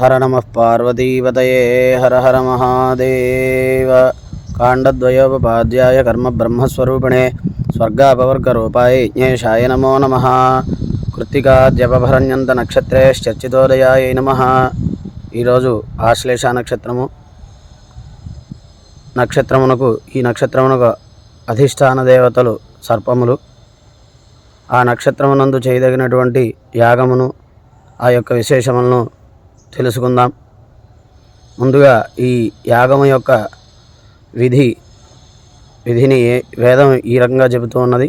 హర నమ పార్వతీపతయే హర హర మహాదేవ కాండద్వయోపాధ్యాయ కర్మ బ్రహ్మస్వరూపిణే స్వర్గాపవర్గరూపాయ యజ్ఞేషాయ నమో నమ కృత్తికాద్యపభరణ్యంత నక్షత్రేశ్చర్చితోదయాయ నమ ఈరోజు ఆశ్లేష నక్షత్రము. నక్షత్రమునకు ఈ నక్షత్రమునకు అధిష్టాన దేవతలు సర్పములు. ఆ నక్షత్రమునందు చేయదగినటువంటి యాగమును ఆ యొక్క విశేషములను తెలుసుకుందాం. ముందుగా ఈ యాగము యొక్క విధి విధిని వేదం ఈ రకంగా చెబుతూ ఉన్నది.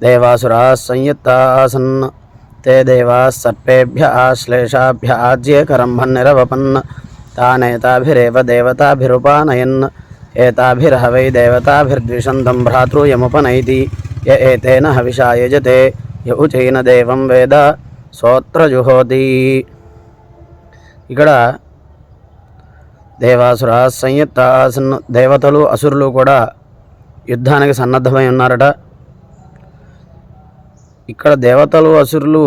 దేవాసురా సంయుక్తాసన్ తే దేవా సర్పేభ్య ఆశ్లేషాభ్య ఆజ్యేకరంభన్ నిరవపన్న తానేతాభిరేవ దేవతాభిరుపానయన్ ఏతాభిర్హవై దేవతాభిర్ద్విషంతం భ్రాతృయముపనైతి య ఏతేన హవిషా యజతే యౌచైన దేవం వేద సోత్రజుహోతి. ఇక్కడ దేవాసుర సంయుక్త దేవతలు అసురులు కూడా యుద్ధానికి సన్నద్ధమై ఉన్నారట. ఇక్కడ దేవతలు అసురులు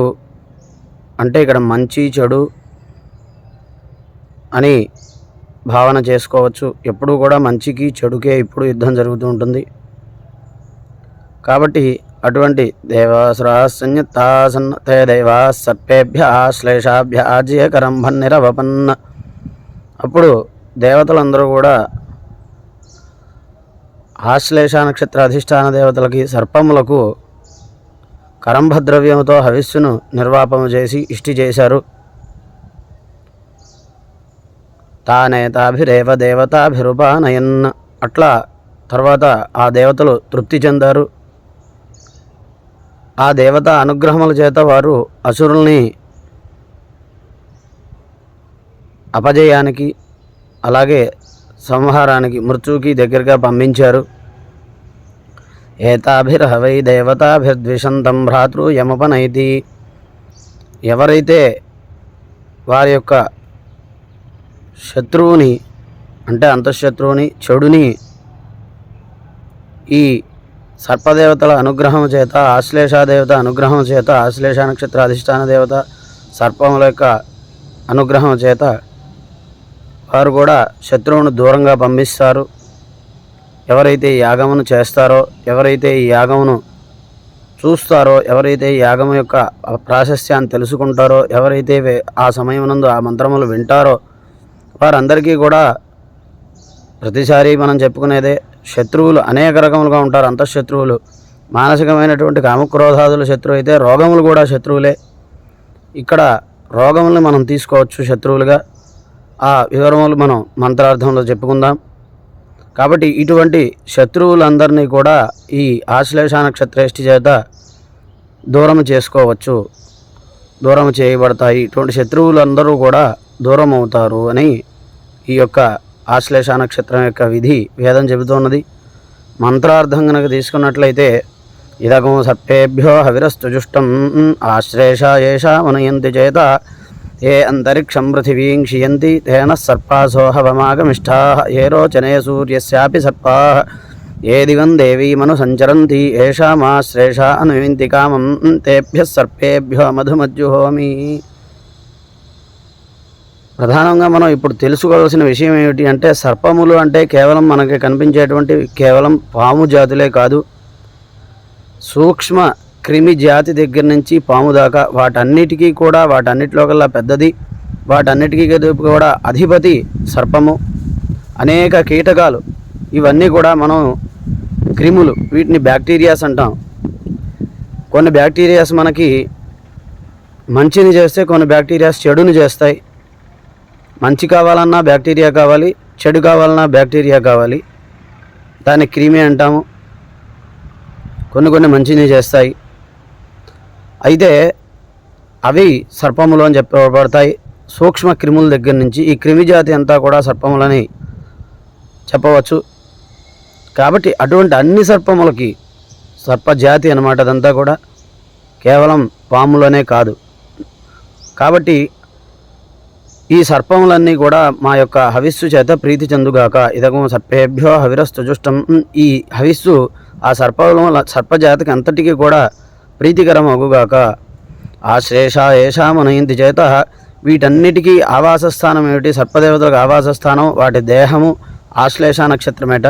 అంటే ఇక్కడ మంచి చెడు అని భావన చేసుకోవచ్చు. ఎప్పుడు కూడా మంచికి చెడుకే ఇప్పుడు యుద్ధం జరుగుతూ ఉంటుంది. కాబట్టి అటువంటి దేవాసురా సంయుక్తాసన్న తే దేవా సర్పేభ్య శ్లేషాభ్య ఆజ్యకరంభన్నిరవపన్న అప్పుడు దేవతలందరూ కూడా ఆశ్లేష నక్షత్ర అధిష్టాన దేవతలకి సర్పములకు కరంభద్రవ్యముతో హవిస్సును నిర్వాపము చేసి ఇష్టి చేశారు. తానేతాభిరేవ దేవతాభిరుపానయన్. అట్లా తర్వాత ఆ దేవతలు తృప్తి చెందారు. ఆ దేవత అనుగ్రహముల చేత వారు అసురుల్ని అపజయానికి అలాగే సంహారానికి మృత్యుకి దగ్గరగా పంపించారు. ఏతాభిర్హవై దేవతాభిర్ద్విషంతం భ్రాతృ యమపనైతి. ఎవరైతే వారి యొక్క శత్రువుని అంటే అంతఃశత్రువుని చెడుని ఈ సర్పదేవతల అనుగ్రహం చేత ఆశ్లేషాదేవత అనుగ్రహం చేత ఆశ్లేష నక్షత్ర అధిష్టాన దేవత సర్పముల యొక్క అనుగ్రహం చేత వారు కూడా శత్రువును దూరంగా పంపిస్తారు. ఎవరైతే ఈ యాగమును చేస్తారో ఎవరైతే ఈ యాగమును చూస్తారో ఎవరైతే ఈ యాగం యొక్క ప్రాశస్యాన్ని తెలుసుకుంటారో ఎవరైతే ఆ సమయమునందు ఆ మంత్రములు వింటారో వారందరికీ కూడా ప్రతిసారి మనం చెప్పుకునేదే శత్రువులు అనేక రకములుగా ఉంటారు అంతఃశత్రువులు. మానసికమైనటువంటి కామక్రోధాదులు శత్రువు అయితే రోగములు కూడా శత్రువులే. ఇక్కడ రోగములను మనం తీసుకోవచ్చు శత్రువులుగా. ఆ వివరములు మనం మంత్రార్థంలో చెప్పుకుందాం. కాబట్టి ఇటువంటి శత్రువులందరినీ కూడా ఈ ఆశ్లేష నక్షత్రేష్టి చేత దూరం చేసుకోవచ్చు. దూరం చేయబడతాయి. ఇటువంటి శత్రువులందరూ కూడా దూరం అవుతారు అని ఈ యొక్క ఆశ్లేష నక్షత్రం యొక్క విధి వేదం చెబుతున్నది. మంత్రార్థం కనుక తీసుకున్నట్లయితే ఇదగం సర్పేభ్యో హవిరస్తుజుష్టం ఆశ్లేష ఏషా మునయంతి చేత ఏ అంతరిక్షం పృథివీం క్షియంతి తేన సర్పాసోహవమాగమిష్టా ఏ రోచనే సూర్యస్యాపి సర్పా ఏ దివం దేవీమను సంచరంతి ఏషామాశ్లేష అనువింతి కామం తేభ్య సర్పేభ్యో మధుమజ్జుహోమి. ప్రధానంగా మనం ఇప్పుడు తెలుసుకోవాల్సిన విషయం ఏమిటి అంటే సర్పములు అంటే కేవలం మనకి కనిపించేటువంటి కేవలం పాము జాతులే కాదు సూక్ష్మ క్రిమి జాతి దగ్గర నుంచి పాము దాకా వాటన్నిటికీ కూడా వాటన్నిటిలో కల్లా పెద్దది వాటన్నిటికీ కూడా అధిపతి సర్పము అనేక కీటకాలు. ఇవన్నీ కూడా మనం క్రిములు వీటిని బ్యాక్టీరియాస్ అంటాం. కొన్ని బ్యాక్టీరియాస్ మనకి మంచిని చేస్తే కొన్ని బ్యాక్టీరియాస్ చెడుని చేస్తాయి. మంచి కావాలన్నా బ్యాక్టీరియా కావాలి చెడు కావాలన్నా బ్యాక్టీరియా కావాలి. దాన్ని క్రిమి అంటాము. కొన్ని కొన్ని మంచిని చేస్తాయి. అయితే అవి సర్పములు అని చెప్పబడతాయి. సూక్ష్మ క్రిముల దగ్గర నుంచి ఈ క్రిమి జాతి అంతా కూడా సర్పములని చెప్పవచ్చు. కాబట్టి అటువంటి అన్ని సర్పములకి సర్పజాతి అన్నమాట అదంతా కూడా కేవలం పాములనే కాదు. కాబట్టి ఈ సర్పములన్నీ కూడా మా యొక్క హవిస్సు చేత ప్రీతి చెందుగాక. ఇదగం సర్పేభ్యో హవిరస్తుజుష్టం ఈ హవిస్సు ఆ సర్పముల సర్పజాతికి అంతటికీ కూడా ప్రీతికరం అగుగాక. ఆశ్లేష ఏషామనయింది చేత వీటన్నిటికీ ఆవాస స్థానం ఏమిటి? సర్పదేవతలకు ఆవాస స్థానం వాటి దేహము ఆశ్లేష నక్షత్రమేట.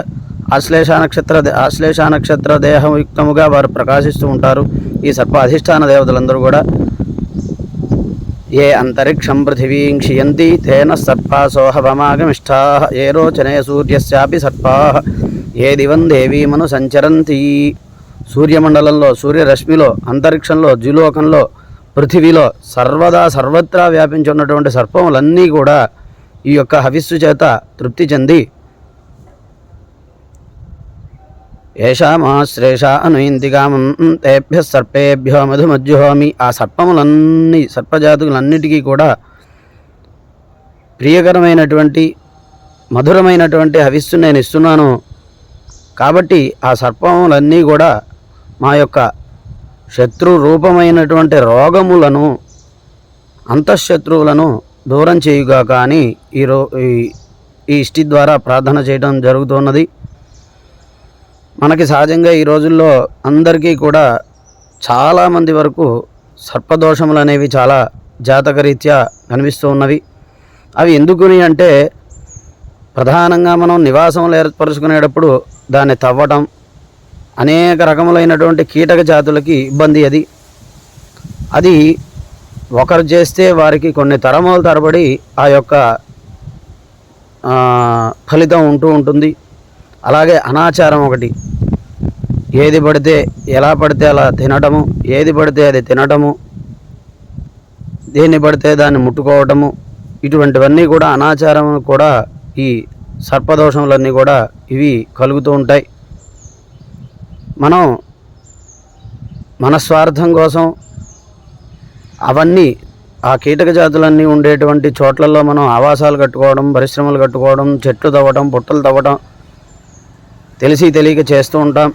ఆశ్లేష నక్షత్ర ఆశ్లేష నక్షత్ర దేహయుక్తముగా వారు ప్రకాశిస్తూ ఉంటారు. ఈ సర్ప అధిష్టాన దేవతలందరూ కూడా ఏ అంతరిక్షం పృథివీం క్షియంతి తేన సర్పాసోహవమాగమిష్టా ఏ రోచనే సూర్యస్యాపి సర్పా ఏ దివం దేవీమను సంచరంతి సూర్యమండలంలో సూర్యరశ్మిలో అంతరిక్షంలో ద్విలోకంలో పృథివీలో సర్వదా సర్వత్రా వ్యాపించి ఉన్నటువంటి సర్పములన్నీ కూడా ఈ యొక్క హవిస్సు చేత తృప్తి చెంది ఏషామాశ్రేష అనుయింతికామం తేభ్య సర్పేభ్యో మధుమజ్జుహోమి ఆ సర్పములన్నీ సర్పజాతులన్నిటికీ కూడా ప్రియకరమైనటువంటి మధురమైనటువంటి హవిస్సు నేను ఇస్తున్నాను. కాబట్టి ఆ సర్పములన్నీ కూడా మా యొక్క శత్రు రూపమైనటువంటి రోగములను అంతఃశత్రువులను దూరం చేయుగాక అని ఈ రో ఈ- ఈ ఇష్టి ద్వారా ప్రార్థన చేయడం జరుగుతున్నది. మనకి సహజంగా ఈ రోజుల్లో అందరికీ కూడా చాలామంది వరకు సర్పదోషములు అనేవి చాలా జాతకరీత్యా కనిపిస్తూ ఉన్నవి. అవి ఎందుకుని అంటే ప్రధానంగా మనం నివాసములు ఏర్పరచుకునేటప్పుడు దాన్ని తవ్వటం అనేక రకములైనటువంటి కీటక జాతులకి ఇబ్బంది అది. అది ఒకరు చేస్తే వారికి కొన్ని తరముల తరబడి ఆ యొక్క ఫలితం ఉంటూ ఉంటుంది. అలాగే అనాచారం ఒకటి. ఏది పడితే ఎలా పడితే అలా తినటము ఏది పడితే అది తినటము దేన్ని పడితే దాన్ని ముట్టుకోవటము ఇటువంటివన్నీ కూడా అనాచారం కూడా ఈ సర్పదోషములన్నీ కూడా ఇవి కలుగుతూ ఉంటాయి. మనం మన స్వార్థం కోసం అవన్నీ ఆ కీటక జాతులన్నీ ఉండేటువంటి చోట్లలో మనం ఆవాసాలు కట్టుకోవడం పరిశ్రమలు కట్టుకోవడం చెట్లు తవ్వడం పుట్టలు తవ్వడం తెలిసి తెలియక చేస్తూ ఉంటాం.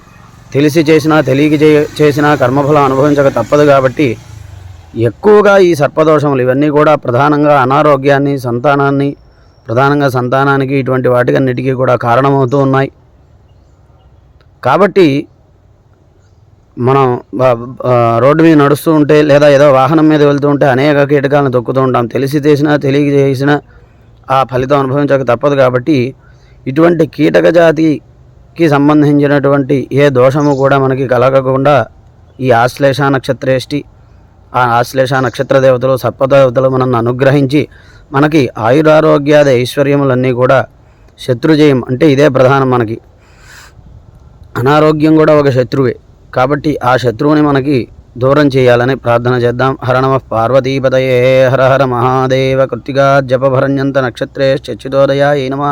తెలిసి చేసినా తెలియక చేసినా కర్మఫలం అనుభవించక తప్పదు కాబట్టి ఎక్కువగా ఈ సర్పదోషములు ఇవన్నీ కూడా ప్రధానంగా అనారోగ్యాన్ని సంతానాన్ని ప్రధానంగా సంతానానికి ఇటువంటి వాటికి అన్నిటికీ కూడా కారణమవుతూ ఉన్నాయి. కాబట్టి మనం రోడ్డు మీద నడుస్తూ ఉంటే లేదా ఏదో వాహనం మీద వెళ్తూ ఉంటే అనేక కీటకాలను తొక్కుతూ ఉంటాం. తెలిసి చేసినా తెలియక చేసినా ఆ ఫలితం అనుభవించక తప్పదు కాబట్టి ఇటువంటి కీటక కి సంబంధించినటువంటి ఏ దోషము కూడా మనకి కలగకుండా ఈ ఆశ్లేష నక్షత్రేష్టి ఆ ఆశ్లేష నక్షత్ర దేవతలు సర్పదేవతలు మనల్ని అనుగ్రహించి మనకి ఆయురారోగ్యాది ఐశ్వర్యములన్నీ కూడా శత్రుజయం అంటే ఇదే ప్రధానం మనకి. అనారోగ్యం కూడా ఒక శత్రువే. కాబట్టి ఆ శత్రువుని మనకి దూరం చేయాలని ప్రార్థన చేద్దాం. హరణమ పార్వతీపదయే పార్వతీపతయే హర హర మహాదేవ కృతిగా జపభరణ్యంత నక్షత్రే చచ్యుతోదయ నమ.